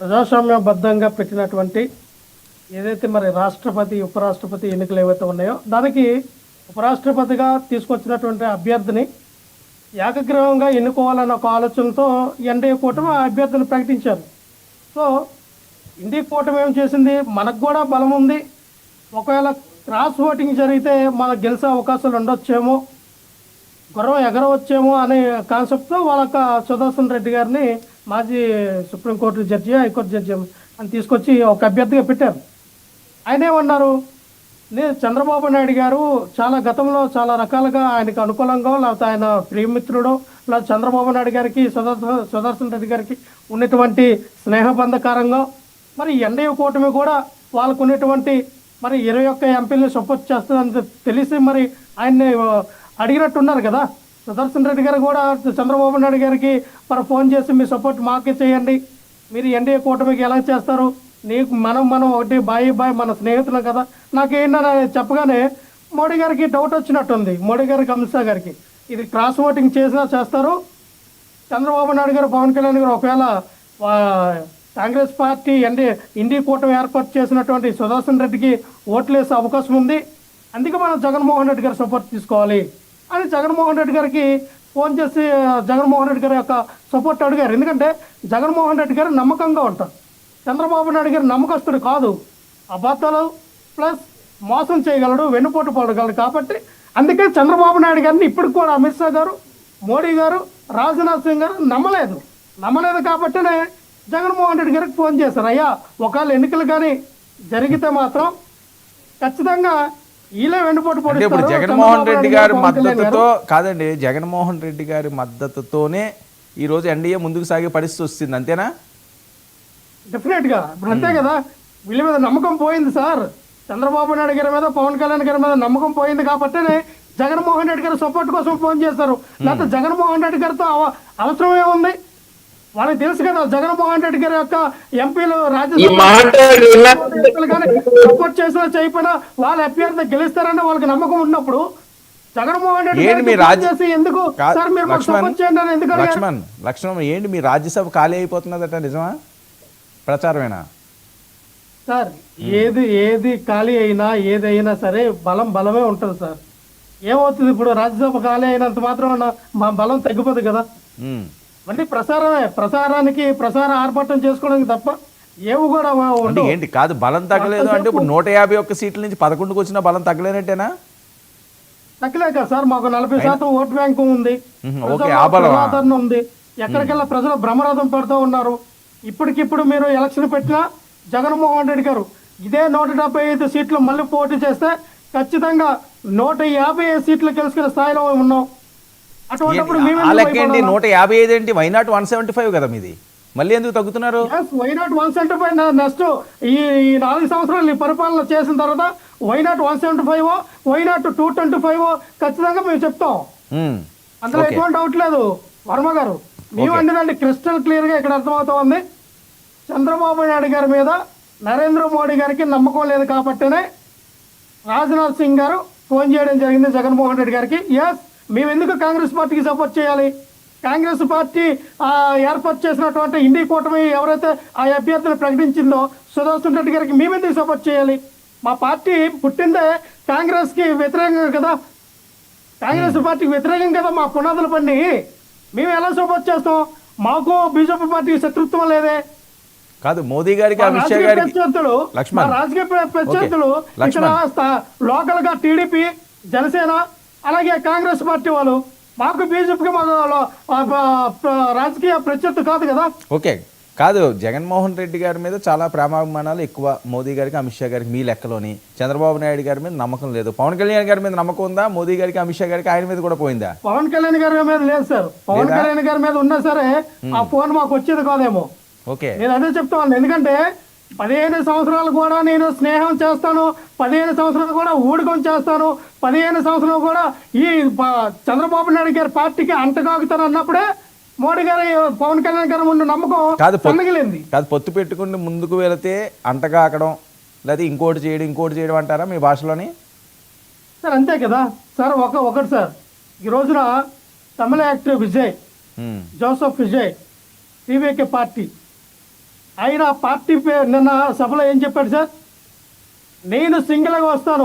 ప్రజాస్వామ్యబద్ధంగా పెట్టినటువంటి ఏదైతే మరి రాష్ట్రపతి ఉపరాష్ట్రపతి ఎన్నికలు ఏవైతే ఉన్నాయో దానికి ఉపరాష్ట్రపతిగా తీసుకొచ్చినటువంటి అభ్యర్థిని ఏకగ్రీవంగా ఎన్నుకోవాలన్న ఒక ఆలోచనతో ఎన్డీఏ కూటమి అభ్యర్థులు అభ్యర్థిని ప్రకటించారు. సో ఇండియా కూటమి ఏం చేసింది? మనకు కూడా బలం ఉంది. ఒకవేళ క్రాస్ ఓటింగ్ జరిగితే మనకు గెలిచే అవకాశాలు ఉండొచ్చేమో గుర్రం ఎగరవచ్చేమో అనే కాన్సెప్ట్తో వాళ్ళ సుదర్శన్ రెడ్డి గారిని మాజీ సుప్రీంకోర్టు జడ్జి హైకోర్టు జడ్జి అని తీసుకొచ్చి ఒక అభ్యర్థిగా పెట్టారు. ఆయన ఏమన్నారు? నేను చంద్రబాబు నాయుడు గారు చాలా గతంలో చాలా రకాలుగా ఆయనకు అనుకూలంగా లేకపోతే ఆయన ప్రియమిత్రుడు లేదా చంద్రబాబు నాయుడు గారికి సుదర్శ సుదర్శన్ రెడ్డి గారికి ఉన్నటువంటి స్నేహబంధకారంగా మరి ఎన్డీఏ కూటమి కూడా వాళ్ళకు ఉన్నటువంటి మరి ఇరవై ఒక్క ఎంపీలను సపోర్ట్ చేస్తుందని తెలిసి మరి ఆయన్ని అడిగినట్టున్నారు కదా. సుదర్శన్ రెడ్డి గారు కూడా చంద్రబాబు నాయుడు గారికి మరి ఫోన్ చేసి మీ సపోర్ట్ మాకే చేయండి. మీరు ఎన్డీఏ కూటమికి ఎలా చేస్తారు? నీకు మనం మనం ఒకటి బాయి బాయ్ మన స్నేహితులం కదా. నాకేంటని చెప్పగానే మోడీ గారికి డౌట్ వచ్చినట్టుంది. మోడీ గారికి అమిత్ షా గారికి. ఇది క్రాస్ ఓటింగ్ చేసినా చేస్తారు. చంద్రబాబు నాయుడు గారు పవన్ కళ్యాణ్ గారు ఒకవేళ కాంగ్రెస్ పార్టీ ఎన్డీ ఇండి కూటమి ఏర్పాటు చేసినటువంటి సుదర్శన్ రెడ్డికి ఓట్లు వేసే అవకాశం ఉంది. అందుకే మనం జగన్మోహన్ రెడ్డి గారి సపోర్ట్ తీసుకోవాలి. అని జగన్మోహన్ రెడ్డి గారికి ఫోన్ చేసి జగన్మోహన్ రెడ్డి గారి యొక్క సపోర్ట్ అడిగారు. ఎందుకంటే జగన్మోహన్ రెడ్డి గారు నమ్మకంగా ఉంటారు. చంద్రబాబు నాయుడు గారు నమ్మకస్తుడు కాదు. అబద్ధాలు ప్లస్ మోసం చేయగలడు వెన్నుపోటు పడగలడు కాబట్టి అందుకే చంద్రబాబు నాయుడు గారిని ఇప్పటికి కూడా అమిత్ షా గారు మోడీ గారు రాజ్నాథ్ సింగ్ గారు నమ్మలేదు. నమ్మలేదు కాబట్టినే జగన్మోహన్ రెడ్డి గారికి ఫోన్ చేశారు. అయ్యా ఒకవేళ ఎన్నికలు కానీ జరిగితే మాత్రం ఖచ్చితంగా అంటే ఇప్పుడు. జగన్మోహన్ రెడ్డి గారి. మద్దతుతో కాదండి జగన్మోహన్ రెడ్డి గారి మద్దతుతోనే ఈ రోజు ఎన్డీఏ ముందుకు సాగే పరిస్థితి వస్తుంది అంతేనా? డెఫినెట్గా. ఇప్పుడు అంతే కదా వీళ్ళ మీద నమ్మకం పోయింది సార్. చంద్రబాబు నాయుడు గారి మీద పవన్ కళ్యాణ్ గారి మీద నమ్మకం పోయింది కాబట్టి జగన్మోహన్ రెడ్డి గారు సపోర్ట్ కోసం ఫోన్ చేస్తారు. లేకపోతే జగన్మోహన్ రెడ్డి గారితో అవ- అవసరం ఏముంది వాళ్ళకి తెలుసు కదా జగన్మోహన్ రెడ్డి గారి యొక్క ఎంపీలు ఈ రాజ్యసభ సపోర్ట్ చేసినా చేయకపోయినా వాళ్ళ అభ్యర్థి గెలుస్తారని వాళ్ళకి నమ్మకం ఉన్నప్పుడు జగన్మోహన్ రెడ్డి ఎందుకు సార్ మీరు సపోర్ట్ చేయండి ఎందుకు? లక్ష్మణ్ లక్ష్మణ్ ఏంటి మీ రాజ్యసభ ఖాళీ అయిపోతున్నదట నిజమా? ప్రచారమేనా? సార్ ఏది ఏది ఖాళీ అయినా ఏదైనా సరే బలం బలమే ఉంటుంది సార్. ఏమవుతుంది ఇప్పుడు? రాజ్యసభ ఖాళీ అయినంత మాత్రం మా బలం తగ్గిపోదు కదా. మళ్ళీ ప్రసారమే ప్రసారానికి ప్రసార ఆర్భాటం చేసుకోవడానికి తప్ప ఏవి కూడా అంటే ఏంటి? కాదు బలం తగ్గలేదు? అంటే ఇప్పుడు నూట యాభై ఒక్క సీట్ల నుంచి పదకొండుకు వచ్చిన బలం తగ్గలేనట్టేనా? తగ్గలే కదా సార్ మాకు నలభై శాతం ఓటు బ్యాంకు ఉంది. మ్మ్, ప్రజల్లో ఓకే, ఆ బలమా? ప్రజాదరణ ఉంది. ఎక్కడికెళ్ళా ప్రజలు భ్రమరథం పెడుతూ ఉన్నారు. ఇప్పటికిప్పుడు మీరు ఎలక్షన్ పెట్టినా జగన్మోహన్ రెడ్డి గారు ఇదే నూట డెబ్బై ఐదు సీట్లు మళ్ళీ పోటీ చేస్తే ఖచ్చితంగా నూట యాభై ఐదు సీట్లు గెలుచుకునే స్థాయిలో ఉన్నాం. ఏంటి? నూట యాభై ఐదు ఏంటి? వైనాట్ వన్ సెవెంటీ ఫైవ్ కదా మీది. మళ్ళీ ఎందుకు తగ్గుతున్నారు? Why not one seventy five next ఈ నాలుగు సంవత్సరాలు పరిపాలన చేసిన తర్వాత why not one seventy five why not two twenty five ఖచ్చితంగా మేము చెప్తాం. ఉమ్. అందులో ఎటువంటి డౌట్ లేదు. వర్మ గారు మేము అంటే క్రిస్టల్ క్లియర్గా ఇక్కడ అర్థమవుతోంది. చంద్రబాబు నాయుడు గారి మీద నరేంద్ర మోడీ గారికి నమ్మకం లేదు కాబట్టినే రాజ్నాథ్ సింగ్ గారు ఫోన్ చేయడం జరిగింది జగన్మోహన్ రెడ్డి గారికి. ఎస్ మేము ఎందుకు కాంగ్రెస్ పార్టీకి సపోర్ట్ చేయాలి? కాంగ్రెస్ పార్టీ ఏర్పాటు చేసినటువంటి ఇండి కూటమి ఎవరైతే ఆ అభ్యర్థిని ప్రకటించిందో సుదర్శన్ రెడ్డి గారికి మేమెందుకు సపోర్ట్ చేయాలి? మా పార్టీ పుట్టిందే కాంగ్రెస్కి వ్యతిరేకంగా కదా? కాంగ్రెస్ పార్టీకి వ్యతిరేకం కదా మా పునాదుల పని మేము ఎలా సపోర్ట్ చేస్తాం? మాకు బీజేపీ పార్టీకి శత్రుత్వం లేదే. కాదు మోదీ గారికి మా అమిత్ షా రాజకీయ గారికి ప్రత్యర్థులు రాజకీయ ప్ర- ప్రత్యర్థులు. ఇక్కడ లోకల్గా టీడీపీ జనసేన అలాగే కాంగ్రెస్ పార్టీ వాళ్ళు మాకు బీజేపీకి మాకు రాజకీయ ప్రత్యర్థి కాదు కదా? ఓకే. కాదు జగన్మోహన్ రెడ్డి గారి మీద చాలా ప్రేమాభిమానాలు ఎక్కువ. మోదీ గారికి అమిత్ షా గారికి మీ లెక్కలోని. చంద్రబాబు నాయుడు గారి మీద నమ్మకం లేదు. పవన్ కళ్యాణ్ గారి మీద నమ్మకం ఉందా? మోదీ గారికి అమిత్ షా గారికి ఆయన మీద కూడా పోయిందా? పవన్ కళ్యాణ్ గారి మీద లేదు సార్. పవన్? కళ్యాణ్ గారి మీద ఉన్నా సరే ఆ ఫోన్ మాకు వచ్చేది కాదేమో. ఓకే. నేను అదే చెప్తాను ఎందుకంటే పదిహేను సంవత్సరాలు కూడా నేను స్నేహం చేస్తాను పదిహేను సంవత్సరాలు కూడా ఊడికం చేస్తాను. పదిహేను సంవత్సరాలు కూడా ఈ చంద్రబాబు నాయుడు గారి పార్టీకి అంటగాగుతాను అన్నప్పుడే మోడీ గారి పవన్ కళ్యాణ్ గారి ఉన్న నమ్మకం కాదు పొత్తు- సన్నగిలింది కాదు పొత్తు పెట్టుకుని ముందుకు వెళితే అంటగాకడం లేదా ఇంకోటి చేయడం ఇంకోటి చేయడం అంటారా మీ భాషలోని? సార్ అంతే కదా. సార్ ఒక ఒకటి సార్. ఈ రోజున Tamil actor Vijay Joseph Vijay TVK party. ఆయన పార్టీ నిన్న సభలో ఏం చెప్పాడు సార్? నేను సింగిల్గా వస్తాను.